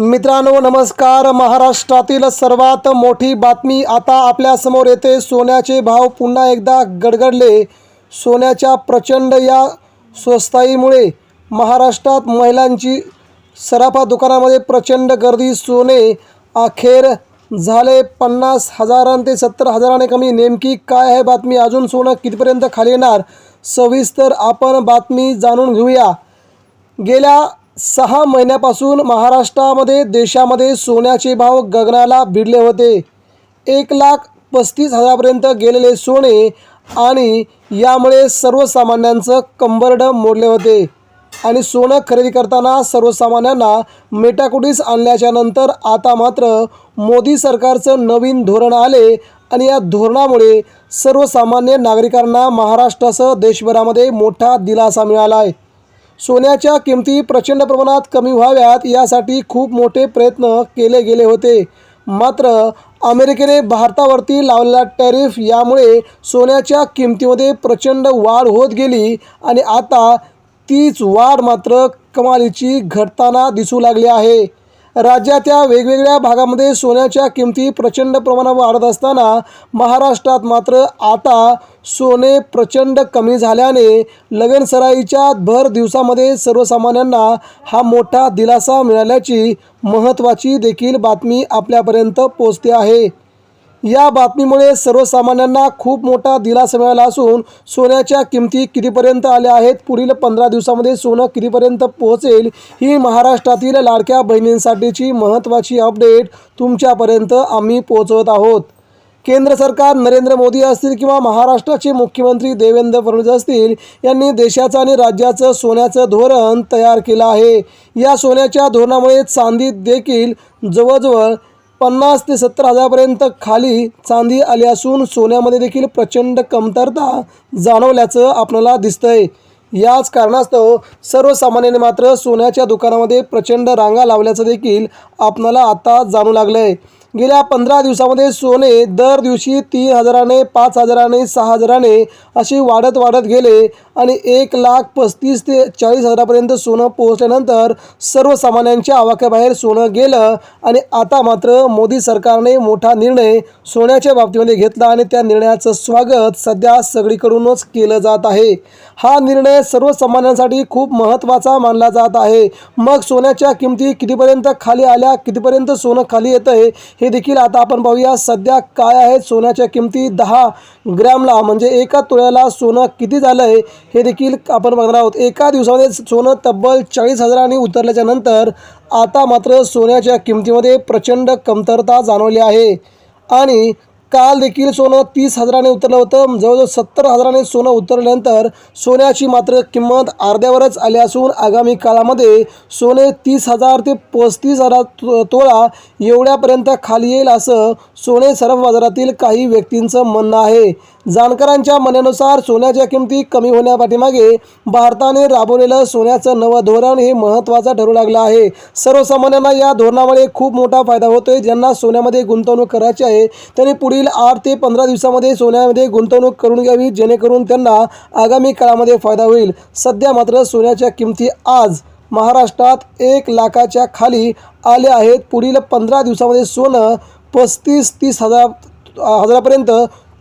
मित्रांनो नमस्कार. महाराष्ट्रातील सर्वात मोठी बातमी आता आपल्यासमोर येते. सोन्याचे भाव पुन्हा एकदा गडगडले. सोन्याच्या प्रचंड या स्वस्ताईमुळे महाराष्ट्रात महिलांची सराफा दुकानामध्ये प्रचंड गर्दी. सोने अखेर झाले पन्नास हजारां ते सत्तर हजाराने कमी. नेमकी काय आहे बातमी? अजून सोनं कितीपर्यंत खाली येणार? सविस्तर आपण बातमी जाणून घेऊया. गेल्या सहा महिन्यापासून महाराष्ट्रामध्ये देशामध्ये सोन्याचे भाव गगनाला भिडले होते. एक लाख पस्तीस हजारापर्यंत गेलेले सोने आणि यामुळे सर्वसामान्यांचं कंबरड मोडले होते. आणि सोनं खरेदी करताना सर्वसामान्यांना मेटाकुटीस आणल्याच्या नंतर आता मात्र मोदी सरकारचं नवीन धोरण आले आणि या धोरणामुळे सर्वसामान्य नागरिकांना महाराष्ट्रासह देशभरामध्ये मोठा दिलासा मिळाला आहे. सोन्याच्या किमती प्रचंड प्रमाणात कमी व्हाव्यात यासाठी खूप मोठे प्रयत्न केले गेले होते. मात्र अमेरिकेने भारतावरती लावलेला टॅरिफ यामुळे सोन्याच्या किमतीमध्ये प्रचंड वाढ होत गेली आणि आता तीच वाढ मात्र कमालीची घटताना दिसू लागली आहे. राज्याच्या वेगवेगळ्या भागामध्ये सोन्याच्या किमती प्रचंड प्रमाणात वाढत असताना महाराष्ट्रात मात्र आता सोने प्रचंड कमी झाल्याने लगनसराईच्या भर दिवसामध्ये सर्वसामान्यांना हा मोठा दिलासा मिळाल्याची महत्त्वाची देखील बातमी आपल्यापर्यंत पोचते आहे. या बातमीमुळे सर्वसामान्यांना खूप मोठा दिलासा मिळाला असून सोन्याच्या किमती कितीपर्यंत आल्या आहेत पुढील पंधरा दिवसामध्ये सोनं कितीपर्यंत पोहोचेल ही महाराष्ट्रातील लाडक्या बहिणींसाठीची महत्त्वाची अपडेट तुमच्यापर्यंत आम्ही पोहोचवत आहोत. केंद्र सरकार नरेंद्र मोदी असतील किंवा महाराष्ट्राचे मुख्यमंत्री देवेंद्र फडणवीस असतील यांनी देशाचं आणि राज्याचं सोन्याचं धोरण तयार केलं आहे. या सोन्याच्या धोरणामुळे चांदी देखील जवळजवळ पन्नास ते सत्तर हजारापर्यंत खाली चांदी आली असून सोन्यामध्ये देखील प्रचंड कमतरता जाणवल्याचं आपल्याला दिसतंय. याच कारणास्तव सर्वसामान्यांनी मात्र सोन्याच्या दुकानामध्ये प्रचंड रांगा लावल्याचं देखील आपणाला आता जाणू लागलं आहे गेल्या पंधरा दिवसामध्ये सोने दर दिवशी तीन हजाराने पाच हजाराने सहा हजाराने अशी वाढत वाढत गेले आणि एक लाख पस्तीस ते चाळीस हजारापर्यंत सोनं पोहोचल्यानंतर सर्वसामान्यांच्या आवाक्याबाहेर सोनं गेलं आणि आता मात्र मोदी सरकारने मोठा निर्णय सोन्याच्या बाबतीमध्ये घेतला आणि त्या निर्णयाचं स्वागत सध्या सगळीकडूनच केलं जात आहे. हा निर्णय सर्वसामान्यांसाठी खूप महत्त्वाचा मानला जात आहे. मग सोन्याच्या किमती कितीपर्यंत खाली आल्या कितीपर्यंत सोनं खाली येतं आहे हे देखील आता आपण पाहूया. सध्या काय आहेत सोन्याच्या किमती दहा ग्रॅमला म्हणजे एका तोळ्याला सोनं किती झालं आहे? हे देखील आपण बघणार आहोत. एका दिवसामध्ये सोनं तब्बल चाळीस हजारांनी उतरल्याच्या नंतर आता मात्र सोन्याच्या किमतीमध्ये प्रचंड कमतरता जाणवली आहे. आणि काल देखील सोनं तीस हजाराने उतरलं होतं. जवळजवळ सत्तर हजाराने सोनं उतरल्यानंतर सोन्याची मात्र किंमत अर्ध्यावरच आली असून आगामी काळामध्ये सोने तीस हजार ते पस्तीस हजार तो- तोळा एवढ्यापर्यंत खाली येईल असं सोने सर्व बाजारातील काही व्यक्तींचं म्हणणं आहे. जाणकारांच्या म्हणण्यानुसार सोन्याच्या किमती कमी होण्यापाठीमागे भारताने राबवलेलं सोन्याचं नवं धोरण हे महत्त्वाचं ठरू लागलं आहे. सर्वसामान्यांना या धोरणामुळे खूप मोठा फायदा होतोय. ज्यांना सोन्यामध्ये गुंतवणूक करायची आहे त्यांनी पुढील आठ ते पंधरा दिवसामध्ये सोन्यामध्ये गुंतवणूक करून घ्यावी जेणेकरून त्यांना आगामी काळामध्ये फायदा होईल. सध्या मात्र सोन्याच्या किमती आज महाराष्ट्रात एक लाखाच्या खाली आले आहेत. पुढील पंधरा दिवसामध्ये सोनं पस्तीस तीस हजार हजारापर्यंत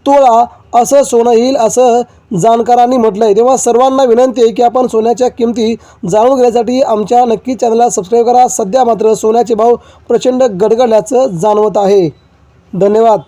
तोळा असं सोनं येईल असं जाणकारांनी म्हटलं आहे तेव्हा सर्वांना विनंती आहे की आपण सोन्याच्या किमती जाणून घेण्यासाठी आमच्या नक्की चॅनलला सबस्क्राईब करा. सध्या मात्र सोन्याचे भाव प्रचंड गडगडल्याचं जाणवत आहे. धन्यवाद.